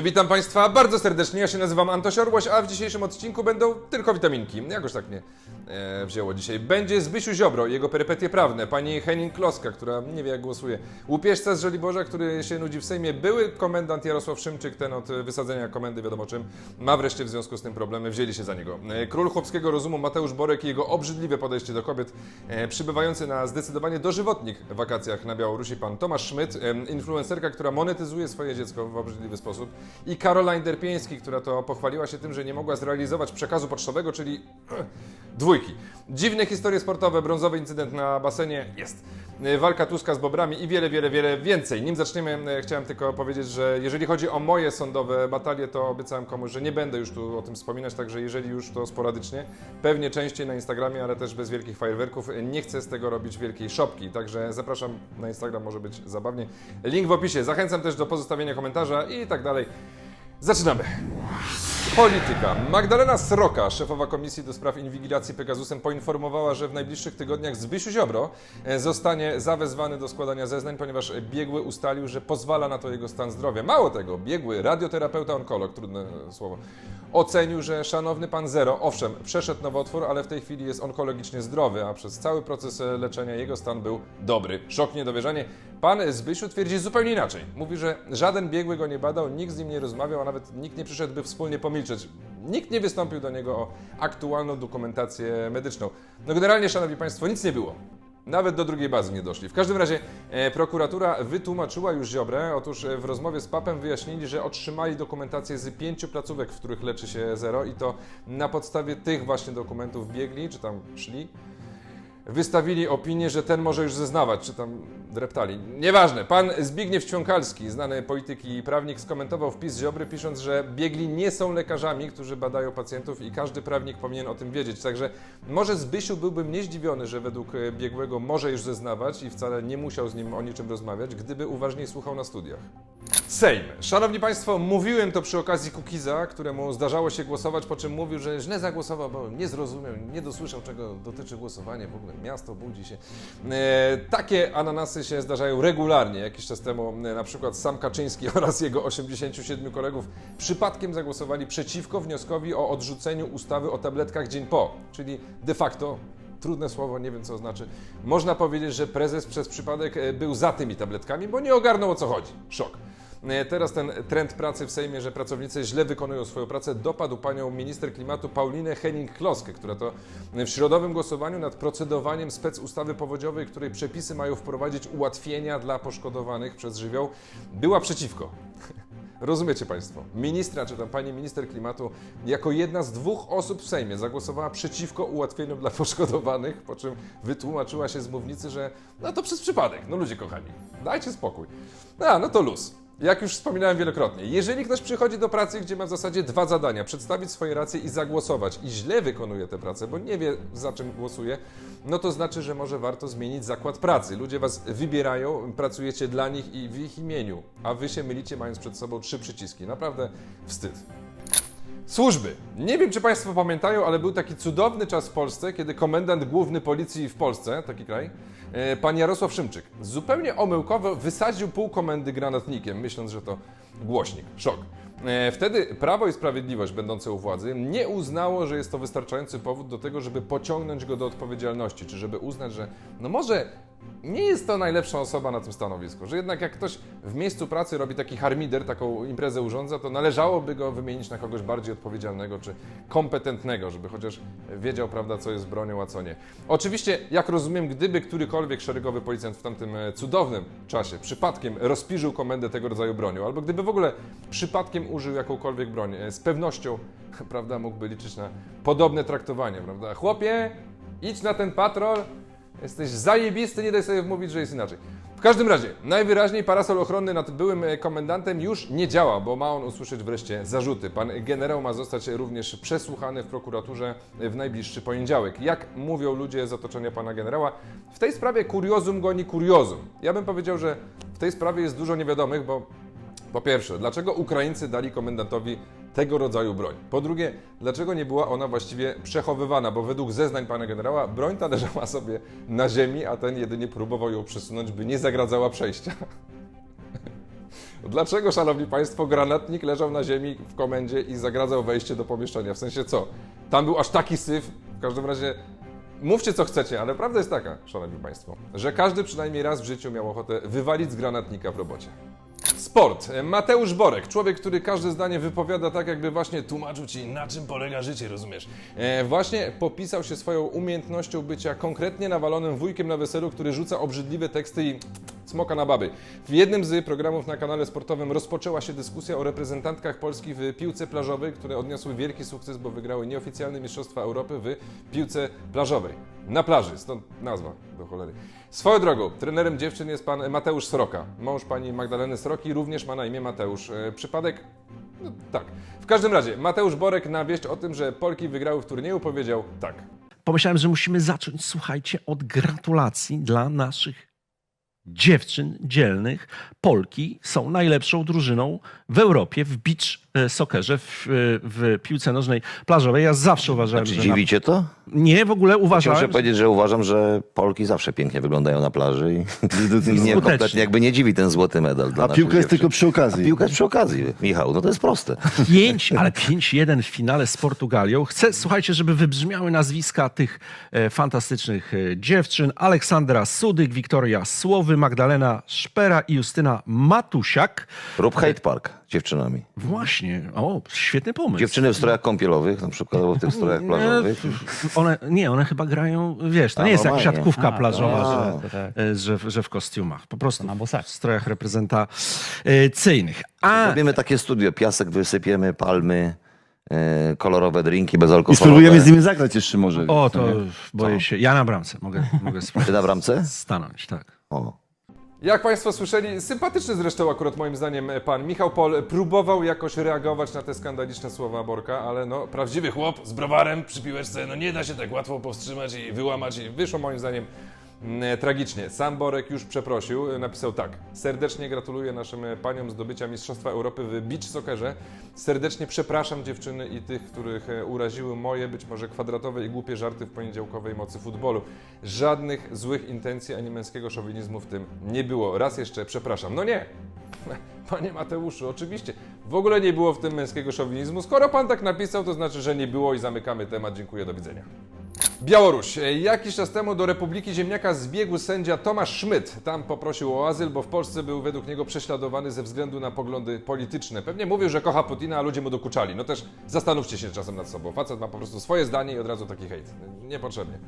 Witam Państwa bardzo serdecznie, ja się nazywam Antoś Orłoś, a w dzisiejszym odcinku będą tylko witaminki. Jakoś tak mnie e, wzięło dzisiaj. Będzie Zbysiu Ziobro, jego perypetie prawne, pani Henning Kloska, która nie wie jak głosuje, łupieżca z Żoliborza, który się nudzi w Sejmie, były komendant Jarosław Szymczyk, ten od wysadzenia komendy wiadomo czym, ma wreszcie w związku z tym problemy, wzięli się za niego. E, Król chłopskiego rozumu Mateusz Borek i jego obrzydliwe podejście do kobiet, e, przybywający na zdecydowanie dożywotnich wakacjach na Białorusi pan Tomasz Szmyt, e, influencerka, która monetyzuje swoje dziecko w obrzydliwy sposób i Caroline Derpieński, która to pochwaliła się tym, że nie mogła zrealizować przekazu pocztowego, czyli dwójki. Dziwne historie sportowe, brązowy incydent na basenie jest. Walka Tuska z Bobrami i wiele, wiele, wiele więcej. Nim zaczniemy, e, chciałem tylko powiedzieć, że jeżeli chodzi o moje sądowe batalie, to obiecałem komuś, że nie będę już tu o tym wspominać, także jeżeli już to sporadycznie, pewnie częściej na Instagramie, ale też bez wielkich fajerwerków. Nie chcę z tego robić wielkiej szopki, także zapraszam na Instagram, może być zabawnie. Link w opisie. Zachęcam też do pozostawienia komentarza i tak dalej. Zaczynamy. Polityka. Magdalena Sroka, szefowa Komisji do Spraw Inwigilacji Pegasusem, poinformowała, że w najbliższych tygodniach Zbysiu Ziobro e, zostanie zawezwany do składania zeznań, ponieważ biegły ustalił, że pozwala na to jego stan zdrowia. Mało tego, biegły radioterapeuta onkolog, trudne słowo, ocenił, że szanowny pan Zero, owszem, przeszedł nowotwór, ale w tej chwili jest onkologicznie zdrowy, a przez cały proces e, leczenia jego stan był dobry. Szok, niedowierzanie. Pan Zbysiu twierdzi zupełnie inaczej. Mówi, że żaden biegły go nie badał, nikt z nim nie rozmawiał, a nawet nikt nie przyszedł, by wspólnie pomilczeć. Nikt nie wystąpił do niego o aktualną dokumentację medyczną. No generalnie, szanowni państwo, nic nie było. Nawet do drugiej bazy nie doszli. W każdym razie e, prokuratura wytłumaczyła już Ziobrę. Otóż e, w rozmowie z papem wyjaśnili, że otrzymali dokumentację z pięciu placówek, w których leczy się Zero i to na podstawie tych właśnie dokumentów biegli, czy tam szli, wystawili opinię, że ten może już zeznawać, czy tam dreptali. Nieważne. Pan Zbigniew Ćwiąkalski, znany polityk i prawnik, skomentował wpis Ziobry, pisząc, że biegli nie są lekarzami, którzy badają pacjentów i każdy prawnik powinien o tym wiedzieć. Także może Zbysiu byłby mniej zdziwiony, że według e, biegłego może już zeznawać i wcale nie musiał z nim o niczym rozmawiać, gdyby uważniej słuchał na studiach. Sejm. Szanowni Państwo, mówiłem to przy okazji Kukiza, któremu zdarzało się głosować, po czym mówił, że źle zagłosował, bo nie zrozumiał, nie dosłyszał, czego dotyczy głosowanie, w ogóle miasto budzi się. E, takie ananasy się zdarzają regularnie. Jakiś czas temu e, na przykład sam Kaczyński oraz jego 87 kolegów przypadkiem zagłosowali przeciwko wnioskowi o odrzuceniu ustawy o tabletkach dzień po, czyli de facto trudne słowo, nie wiem co znaczy. Można powiedzieć, że prezes przez przypadek e, był za tymi tabletkami, bo nie ogarnął o co chodzi. Szok. E, Teraz ten trend pracy w Sejmie, że pracownicy źle wykonują swoją pracę, dopadł panią minister klimatu Paulinę Henning-Kloskę, która to w środowym głosowaniu nad procedowaniem specustawy powodziowej, której przepisy mają wprowadzić ułatwienia dla poszkodowanych przez żywioł, była przeciwko. Rozumiecie Państwo? Ministra, czy tam pani minister klimatu, jako jedna z dwóch osób w Sejmie zagłosowała przeciwko ułatwieniom dla poszkodowanych, po czym wytłumaczyła się z mównicy, że no to przez przypadek. No ludzie kochani, dajcie spokój. A, no to luz. Jak już wspominałem wielokrotnie, jeżeli ktoś przychodzi do pracy, gdzie ma w zasadzie dwa zadania, przedstawić swoje racje i zagłosować i źle wykonuje tę pracę, bo nie wie za czym głosuje, no to znaczy, że może warto zmienić zakład pracy. Ludzie was wybierają, pracujecie dla nich i w ich imieniu, a wy się mylicie mając przed sobą trzy przyciski. Naprawdę wstyd. Służby. Nie wiem, czy Państwo pamiętają, ale był taki cudowny czas w Polsce, kiedy komendant główny policji w Polsce, taki kraj, e, pan Jarosław Szymczyk, zupełnie omyłkowo wysadził pół komendy granatnikiem, myśląc, że to głośnik. Szok. E, Wtedy Prawo i Sprawiedliwość, będące u władzy, nie uznało, że jest to wystarczający powód do tego, żeby pociągnąć go do odpowiedzialności, czy żeby uznać, że no może nie jest to najlepsza osoba na tym stanowisku, że jednak jak ktoś w miejscu pracy robi taki harmider, taką imprezę urządza, to należałoby go wymienić na kogoś bardziej odpowiedzialnego czy kompetentnego, żeby chociaż wiedział, prawda, co jest bronią, a co nie. Oczywiście, jak rozumiem, gdyby którykolwiek szeregowy policjant w tamtym e, cudownym czasie przypadkiem rozpiżył komendę tego rodzaju bronią, albo gdyby w ogóle przypadkiem użył jakąkolwiek broń, e, z pewnością, prawda, mógłby liczyć na podobne traktowanie, prawda. Chłopie, idź na ten patrol, Jesteś zajebisty, nie daj sobie wmówić, że jest inaczej. W każdym razie, najwyraźniej parasol ochronny nad byłym e, komendantem już nie działa, bo ma on usłyszeć wreszcie zarzuty. Pan generał ma zostać również przesłuchany w prokuraturze w najbliższy poniedziałek. Jak mówią ludzie z otoczenia pana generała, w tej sprawie kuriozum goni kuriozum. Ja bym powiedział, że w tej sprawie jest dużo niewiadomych, bo po pierwsze, dlaczego Ukraińcy dali komendantowi tego rodzaju broń? Po drugie, dlaczego nie była ona właściwie przechowywana? Bo według zeznań pana generała broń ta leżała sobie na ziemi, a ten jedynie próbował ją przesunąć, by nie zagradzała przejścia. Dlaczego, szanowni państwo, granatnik leżał na ziemi w komendzie i zagradzał wejście do pomieszczenia? W sensie co? Tam był aż taki syf, w każdym razie Mówcie co chcecie, ale prawda jest taka, szanowni państwo, że każdy przynajmniej raz w życiu miał ochotę wywalić z granatnika w robocie. Sport. Mateusz Borek, człowiek, który każde zdanie wypowiada tak, jakby właśnie tłumaczył ci, na czym polega życie, rozumiesz? E, właśnie popisał się swoją umiejętnością bycia konkretnie nawalonym wujkiem na weselu, który rzuca obrzydliwe teksty i smoka na baby. W jednym z programów na kanale sportowym rozpoczęła się dyskusja o reprezentantkach Polski w piłce plażowej, które odniosły wielki sukces, bo wygrały nieoficjalne Mistrzostwa Europy w piłce plażowej. Na plaży, stąd nazwa do cholery. Swoją drogą, trenerem dziewczyn jest pan Mateusz Sroka. Mąż pani Magdaleny Sroki również ma na imię Mateusz. E, przypadek? No, tak. W każdym razie, Mateusz Borek na wieść o tym, że Polki wygrały w turnieju powiedział tak. pomyślałem, że musimy zacząć, słuchajcie, od gratulacji dla naszych dziewczyn dzielnych. Polki są najlepszą drużyną w Europie w beach e, soccerze, w, e, w piłce nożnej plażowej. Ja zawsze uważałem, Czy że... dziwi cię to? Na... Nie, w ogóle Muszę uważałem... powiedzieć, że uważam, że Polki zawsze pięknie wyglądają na plaży i, Skutecznie. kompletnie jakby nie dziwi ten złoty medal dla A piłka jest dziewczyn. tylko przy okazji. A piłka jest przy okazji, Michał, no to jest proste. 5, ale 5-1 w finale z Portugalią. Chcę, słuchajcie, żeby wybrzmiały nazwiska tych e, fantastycznych e, dziewczyn. Aleksandra Sudyk, Wiktoria Słowy, Magdalena Szpera i Justyna Matusiak. Rób hate park dziewczynami. Właśnie, o, świetny pomysł. Dziewczyny w strojach kąpielowych, na przykład, albo w tych strojach plażowych. Nie, one, nie, one chyba grają, wiesz, to A, nie jest jak normalnie. siatkówka A, plażowa, to- że, to tak. że, w- że w kostiumach. Po prostu w strojach reprezentacyjnych. A Robimy takie studio, piasek wysypiemy, palmy, e, kolorowe drinki I bezalkoholowe. spróbujemy z nimi zagrać jeszcze może. o, to boję się. Ja na bramce mogę, mogę Ty na bramce? stanąć, tak. O. Jak Państwo słyszeli, sympatyczny zresztą akurat moim zdaniem pan Michał Pol próbował jakoś reagować na te skandaliczne słowa Borka, ale no prawdziwy chłop z browarem przy piłeczce, no nie da się tak łatwo powstrzymać i wyłamać i wyszło moim zdaniem tragicznie. Sam Borek już przeprosił, napisał tak. Serdecznie gratuluję naszym paniom zdobycia Mistrzostwa Europy w beach soccerze. Serdecznie przepraszam dziewczyny i tych, których e, uraziły moje, być może kwadratowe i głupie żarty w poniedziałkowej mocy futbolu. Żadnych złych intencji ani męskiego szowinizmu w tym nie było. Raz jeszcze przepraszam. No nie! Panie Mateuszu, oczywiście. W ogóle nie było w tym męskiego szowinizmu. Skoro pan tak napisał, to znaczy, że nie było i zamykamy temat. Dziękuję, do widzenia. Białoruś. Jakiś czas temu do Republiki Ziemniaka zbiegł sędzia Tomasz Szmyt. Tam poprosił o azyl, bo w Polsce był według niego prześladowany ze względu na poglądy polityczne. Pewnie mówił, że kocha Putina, a ludzie mu dokuczali. No też zastanówcie się czasem nad sobą. Facet ma po prostu swoje zdanie i od razu taki hejt. Niepotrzebnie.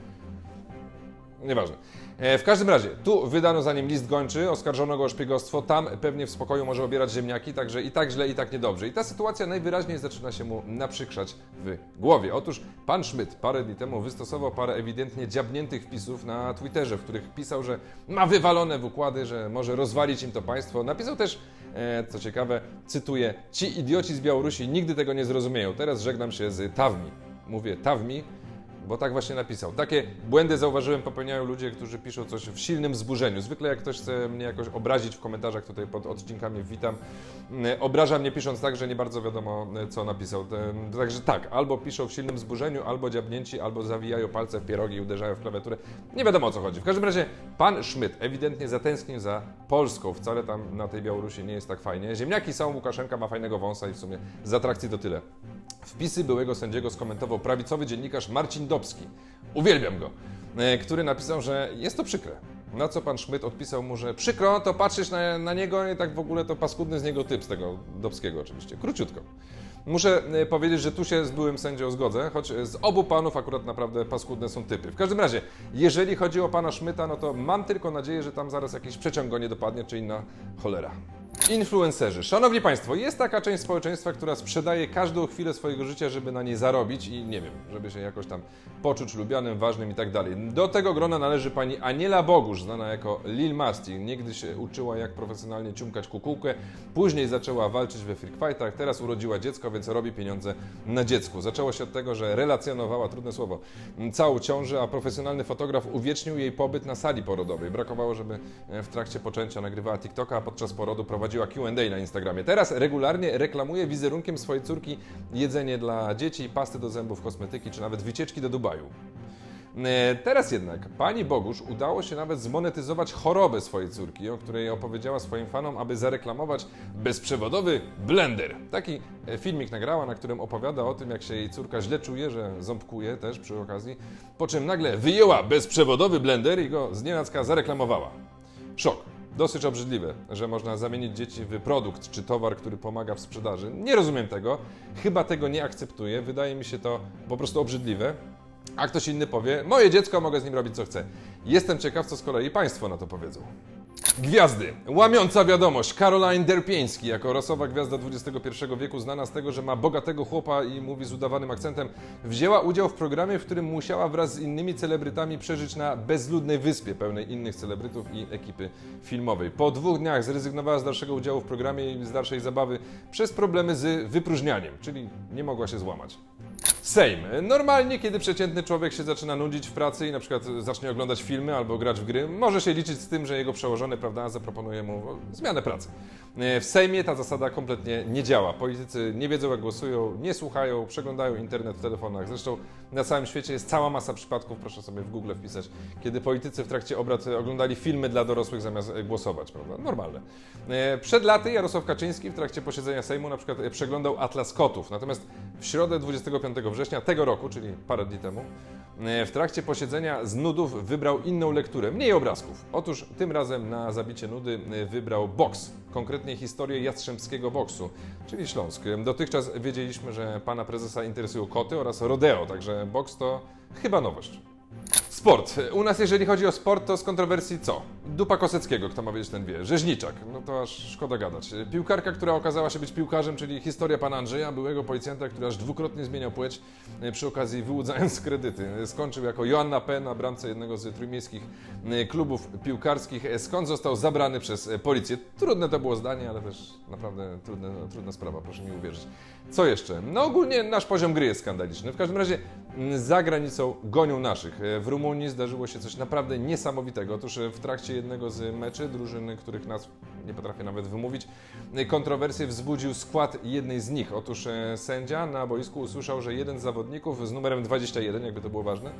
Nieważne. E, W każdym razie, tu wydano za nim list gończy, oskarżono go o szpiegostwo, tam pewnie w spokoju może obierać ziemniaki, także i tak źle, i tak niedobrze. I ta sytuacja najwyraźniej zaczyna się mu naprzykrzać w głowie. Otóż pan Szmyt parę dni temu wystosował parę ewidentnie dziabniętych wpisów na Twitterze, w których pisał, że ma wywalone w układy, że może rozwalić im to państwo. Napisał też, e, co ciekawe, cytuję, ci idioci z Białorusi nigdy tego nie zrozumieją. Teraz żegnam się z Tawmi. Mówię Tawmi, bo tak właśnie napisał. Takie błędy zauważyłem popełniają ludzie, którzy piszą coś w silnym wzburzeniu. Zwykle jak ktoś chce mnie jakoś obrazić w komentarzach tutaj pod odcinkami, witam. mm, Obraża mnie pisząc tak, że nie bardzo wiadomo e, co napisał. Em, Także tak, albo piszą w silnym wzburzeniu, albo dziabnięci, albo zawijają palce w pierogi i uderzają w klawiaturę. Nie wiadomo o co chodzi. W każdym razie pan Szmyt ewidentnie zatęsknił za Polską. Wcale tam na tej Białorusi nie jest tak fajnie. Ziemniaki są, Łukaszenka ma fajnego wąsa i w sumie z atrakcji to tyle. Wpisy byłego sędziego skomentował prawicowy dziennikarz Marcin Dobski. Uwielbiam go. e, Który napisał, że jest to przykre. Na co pan Szmyt odpisał mu, że przykro to patrzeć na, na niego i tak w ogóle to paskudny z niego typ, z tego Dobskiego oczywiście. Króciutko. Muszę e, powiedzieć, że tu się z byłym sędzią zgodzę, choć z obu panów akurat naprawdę paskudne są typy. W każdym razie, jeżeli chodzi o pana Szmyta, no to mam tylko nadzieję, że tam zaraz jakiś przeciąg go nie dopadnie, czy inna cholera. Influencerzy. Szanowni Państwo, jest taka część społeczeństwa, która sprzedaje każdą chwilę swojego życia, żeby na niej zarobić i nie wiem, żeby się jakoś tam poczuć lubianym, ważnym i tak dalej. Do tego grona należy pani Aniela Bogusz, znana jako Lil Masti. Niegdyś się uczyła, jak profesjonalnie ciumkać kukułkę, później zaczęła walczyć we freak fightach, teraz urodziła dziecko, więc robi pieniądze na dziecku. Zaczęło się od tego, że relacjonowała, trudne słowo, całą ciążę, a profesjonalny fotograf uwiecznił jej pobyt na sali porodowej. Brakowało, żeby e, w trakcie poczęcia nagrywała TikToka, a podczas porodu prowadziła Q&A na Instagramie. Teraz regularnie reklamuje wizerunkiem swojej córki jedzenie dla dzieci, pasty do zębów, kosmetyki, czy nawet wycieczki do Dubaju. E, Teraz jednak pani Bogusz udało się nawet zmonetyzować chorobę swojej córki, o której opowiedziała swoim fanom, aby zareklamować bezprzewodowy blender. Taki e, filmik nagrała, na którym opowiada o tym, jak się jej córka źle czuje, że ząbkuje też przy okazji, po czym nagle wyjęła bezprzewodowy blender i go znienacka zareklamowała. Szok. Dosyć obrzydliwe, że można zamienić dzieci w produkt czy towar, który pomaga w sprzedaży. Nie rozumiem tego, chyba tego nie akceptuję, wydaje mi się to po prostu obrzydliwe. A ktoś inny powie, moje dziecko, mogę z nim robić co chcę. Jestem ciekaw, co z kolei Państwo na to powiedzą. Gwiazdy. Łamiąca wiadomość. Caroline Derpieński, jako rosowa gwiazda XXI wieku, znana z tego, że ma bogatego chłopa i mówi z udawanym akcentem, wzięła udział w programie, w którym musiała wraz z innymi celebrytami przeżyć na bezludnej wyspie pełnej innych celebrytów i ekipy filmowej. Po dwóch dniach zrezygnowała z dalszego udziału w programie i z dalszej zabawy przez problemy z wypróżnianiem, czyli nie mogła się złamać. Sejm. Normalnie, kiedy przeciętny człowiek się zaczyna nudzić w pracy i na przykład zacznie oglądać filmy albo grać w gry, może się liczyć z tym, że jego przełożony, prawda, zaproponuje mu zmianę pracy. E, W Sejmie ta zasada kompletnie nie działa. Politycy nie wiedzą, jak głosują, nie słuchają, przeglądają internet w telefonach. Zresztą na całym świecie jest cała masa przypadków, proszę sobie w Google wpisać, kiedy politycy w trakcie obrad oglądali filmy dla dorosłych zamiast e, głosować, prawda? Normalne. E, Przed laty Jarosław Kaczyński w trakcie posiedzenia Sejmu na przykład e, przeglądał Atlas Kotów, natomiast w środę 25 września tego roku, czyli parę dni temu, e, w trakcie posiedzenia z nudów wybrał inną lekturę, mniej obrazków. Otóż tym razem na zabicie nudy e, wybrał boks, konkretnie historię jastrzębskiego boksu, czyli Śląsk. Dotychczas wiedzieliśmy, że pana prezesa interesują koty oraz rodeo, także boks to chyba nowość. Sport. U nas, jeżeli chodzi o sport, to z kontrowersji co? Dupa Koseckiego, kto ma wiedzieć, ten wie. Rzeźniczak, no to aż szkoda gadać. Piłkarka, która okazała się być piłkarzem, czyli historia pana Andrzeja, byłego policjanta, który aż dwukrotnie zmieniał płeć, e, przy okazji wyłudzając kredyty. Skończył jako Joanna P. na bramce jednego z trójmiejskich e, klubów piłkarskich, e, skąd został zabrany przez e, policję. Trudne to było zdanie, ale też naprawdę trudne, trudna sprawa, proszę mi uwierzyć. Co jeszcze? No ogólnie nasz poziom gry jest skandaliczny. W każdym razie za granicą gonią naszych. E, W Rumunii zdarzyło się coś naprawdę niesamowitego. Otóż e, w trakcie jednego z meczy drużyny, których nazw nie potrafię nawet wymówić, e, kontrowersję wzbudził skład jednej z nich. Otóż e, sędzia na boisku usłyszał, że jeden z zawodników z numerem 21, jakby to było ważne,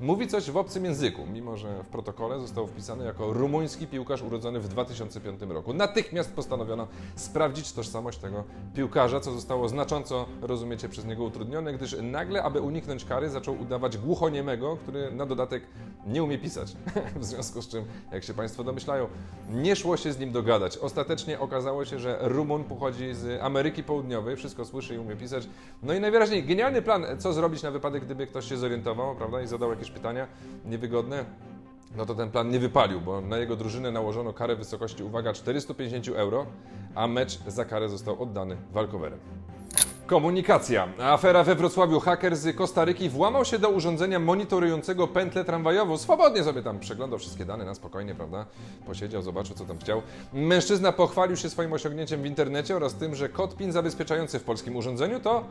mówi coś w obcym języku, mimo że w protokole został wpisany jako rumuński piłkarz urodzony w 2005 roku. Natychmiast postanowiono sprawdzić tożsamość tego piłkarza, co zostało znacząco, rozumiecie, przez niego utrudnione, gdyż nagle, aby uniknąć kary, zaczął udawać głuchoniemego, który na dodatek nie umie pisać. w związku z czym, jak się Państwo domyślają, nie szło się z nim dogadać. Ostatecznie okazało się, że Rumun pochodzi z Ameryki Południowej, wszystko słyszy i umie pisać. No i najwyraźniej genialny plan, co zrobić na wypadek, gdyby ktoś się zorientował, prawda, i zadał jakieś pytania niewygodne. No to ten plan nie wypalił, bo na jego drużynę nałożono karę w wysokości, uwaga, 450 euro, a mecz za karę został oddany walkowerem. Komunikacja. Afera we Wrocławiu. Haker z Kostaryki włamał się do urządzenia monitorującego pętlę tramwajową. Swobodnie sobie tam przeglądał wszystkie dane na spokojnie, prawda? Posiedział, zobaczył, co tam chciał. Mężczyzna pochwalił się swoim osiągnięciem w internecie oraz tym, że kod PIN zabezpieczający w polskim urządzeniu to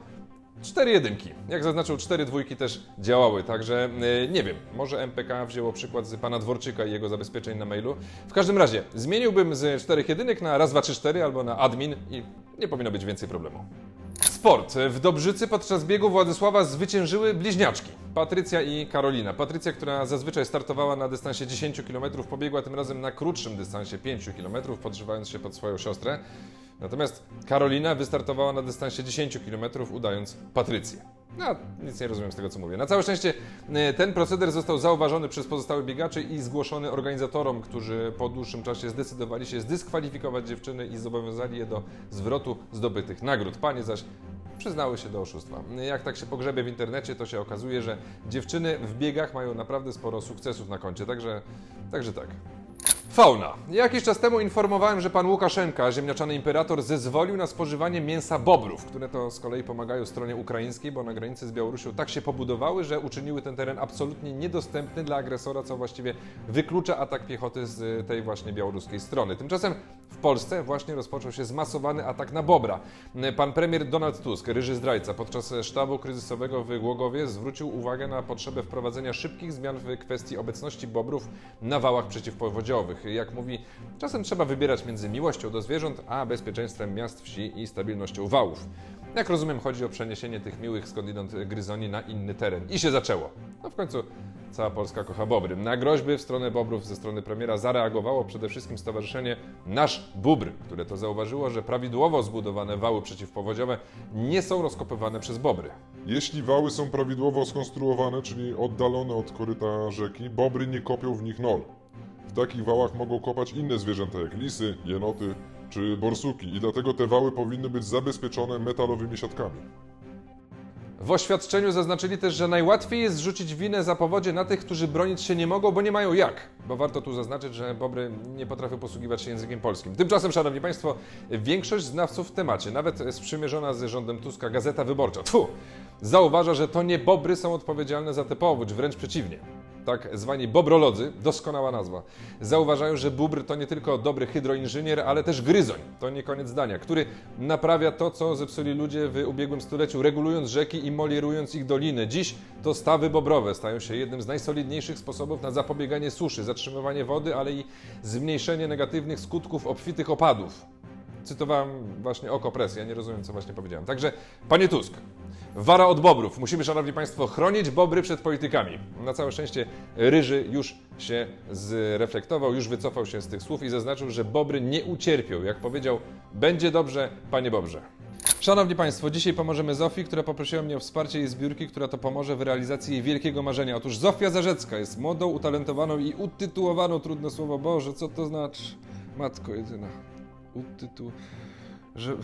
Cztery jedynki. Jak zaznaczył, cztery dwójki też działały, także yy, nie wiem, może MPK wzięło przykład z pana Dworczyka i jego zabezpieczeń na mailu. W każdym razie, zmieniłbym z czterech jedynek na raz, dwa, trzy, cztery albo na admin i nie powinno być więcej problemu. Sport. W Dobrzycy podczas biegu Władysława zwyciężyły bliźniaczki. Patrycja i Karolina. Patrycja, która zazwyczaj startowała na dystansie 10 km, pobiegła tym razem na krótszym dystansie 5 km, podszywając się pod swoją siostrę. Natomiast Karolina wystartowała na dystansie 10 km, udając Patrycję. No, nic nie rozumiem z tego, co mówię. Na całe szczęście e, ten proceder został zauważony przez pozostałych biegaczy i zgłoszony organizatorom, którzy po dłuższym czasie zdecydowali się zdyskwalifikować dziewczyny i zobowiązali je do zwrotu zdobytych nagród. Panie zaś przyznały się do oszustwa. Jak tak się pogrzebie w internecie, to się okazuje, że dziewczyny w biegach mają naprawdę sporo sukcesów na koncie, także, także tak. Fauna. Jakiś czas temu informowałem, że pan Łukaszenka, ziemniaczany imperator, zezwolił na spożywanie mięsa bobrów, które to z kolei pomagają stronie ukraińskiej, bo na granicy z Białorusią tak się pobudowały, że uczyniły ten teren absolutnie niedostępny dla agresora, co właściwie wyklucza atak piechoty z tej właśnie białoruskiej strony. Tymczasem w Polsce właśnie rozpoczął się zmasowany atak na bobra. Pan premier Donald Tusk, ryży zdrajca, podczas sztabu kryzysowego w Głogowie zwrócił uwagę na potrzebę wprowadzenia szybkich zmian w kwestii obecności bobrów na wałach przeciwpowodziowych. Jak mówi, czasem trzeba wybierać między miłością do zwierząt, a bezpieczeństwem miast, wsi i stabilnością wałów. Jak rozumiem, chodzi o przeniesienie tych miłych skądinąd gryzoni na inny teren. I się zaczęło. No w końcu cała Polska kocha bobry. Na groźby w stronę bobrów ze strony premiera zareagowało przede wszystkim stowarzyszenie Nasz Bóbr, które to zauważyło, że prawidłowo zbudowane wały przeciwpowodziowe nie są rozkopywane przez bobry. Jeśli wały są prawidłowo skonstruowane, czyli oddalone od koryta rzeki, bobry nie kopią w nich nol. W takich wałach mogą kopać inne zwierzęta jak lisy, jenoty czy borsuki i dlatego te wały powinny być zabezpieczone metalowymi siatkami. W oświadczeniu zaznaczyli też, że najłatwiej jest zrzucić winę za powodzie na tych, którzy bronić się nie mogą, bo nie mają jak. Bo warto tu zaznaczyć, że bobry nie potrafią posługiwać się językiem polskim. Tymczasem, Szanowni Państwo, większość znawców w temacie, nawet sprzymierzona z rządem Tuska Gazeta Wyborcza, tfu, zauważa, że to nie bobry są odpowiedzialne za tę powódź, wręcz przeciwnie. Tak zwani bobrolodzy, doskonała nazwa, zauważają, że bóbr to nie tylko dobry hydroinżynier, ale też gryzoń, to nie koniec zdania, który naprawia to, co zepsuli ludzie w ubiegłym stuleciu, regulując rzeki i molierując ich doliny. Dziś to stawy bobrowe stają się jednym z najsolidniejszych sposobów na zapobieganie suszy, zatrzymywanie wody, ale i zmniejszenie negatywnych skutków obfitych opadów. Cytowałem właśnie oko presji, ja nie rozumiem, co właśnie powiedziałem. Także, panie Tusk, wara od bobrów. Musimy, szanowni państwo, chronić bobry przed politykami. Na całe szczęście Ryży już się zreflektował, już wycofał się z tych słów i zaznaczył, że bobry nie ucierpią. Jak powiedział, będzie dobrze, panie bobrze. Szanowni Państwo, dzisiaj pomożemy Zofii, która poprosiła mnie o wsparcie jej zbiórki, która to pomoże w realizacji jej wielkiego marzenia. Otóż Zofia Zarzecka jest młodą, utalentowaną i utytułowaną, trudne słowo, Boże, co to znaczy? Matko jedyna. gut Że,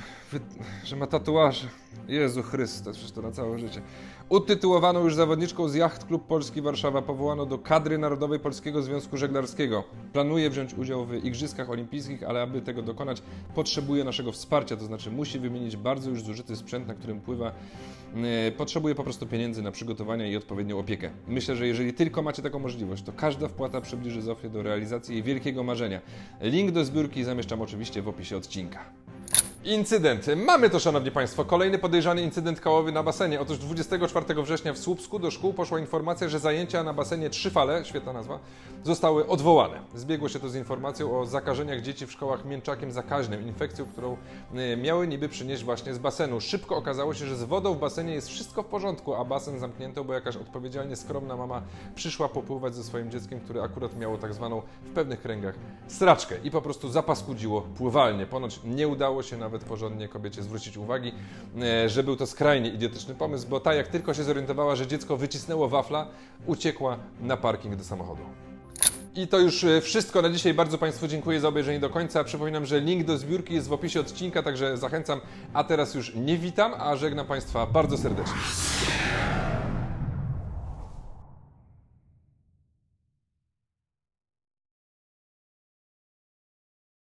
że ma tatuaże. Jezu Chryste, przecież to na całe życie. Utytułowaną już zawodniczką z Jacht Klub Polski Warszawa powołano do kadry narodowej Polskiego Związku Żeglarskiego. Planuje wziąć udział w Igrzyskach Olimpijskich, ale aby tego dokonać, potrzebuje naszego wsparcia, to znaczy musi wymienić bardzo już zużyty sprzęt, na którym pływa. Yy, Potrzebuje po prostu pieniędzy na przygotowanie i odpowiednią opiekę. Myślę, że jeżeli tylko macie taką możliwość, to każda wpłata przybliży Zofię do realizacji jej wielkiego marzenia. Link do zbiórki zamieszczam oczywiście w opisie odcinka. Incydent. Mamy to, szanowni państwo, kolejny podejrzany incydent kałowy na basenie. Otóż 24 września w Słupsku do szkół poszła informacja, że zajęcia na basenie Trzy Fale, świetna nazwa, zostały odwołane. Zbiegło się to z informacją o zakażeniach dzieci w szkołach mięczakiem zakaźnym, infekcją, którą y, miały niby przynieść właśnie z basenu. Szybko okazało się, że z wodą w basenie jest wszystko w porządku, a basen zamknięto, bo jakaś odpowiedzialnie skromna mama przyszła popływać ze swoim dzieckiem, które akurat miało tak zwaną w pewnych kręgach straczkę i po prostu zapaskudziło pływalnie. Ponoć nie udało się nawet porządnie kobiecie zwrócić uwagi, e, że był to skrajnie idiotyczny pomysł, bo ta jak tylko się zorientowała, że dziecko wycisnęło wafla, uciekła na parking do samochodu. I to już e, wszystko na dzisiaj. Bardzo Państwu dziękuję za obejrzenie do końca. Przypominam, że link do zbiórki jest w opisie odcinka, także zachęcam. A teraz już nie witam, a żegnam Państwa bardzo serdecznie.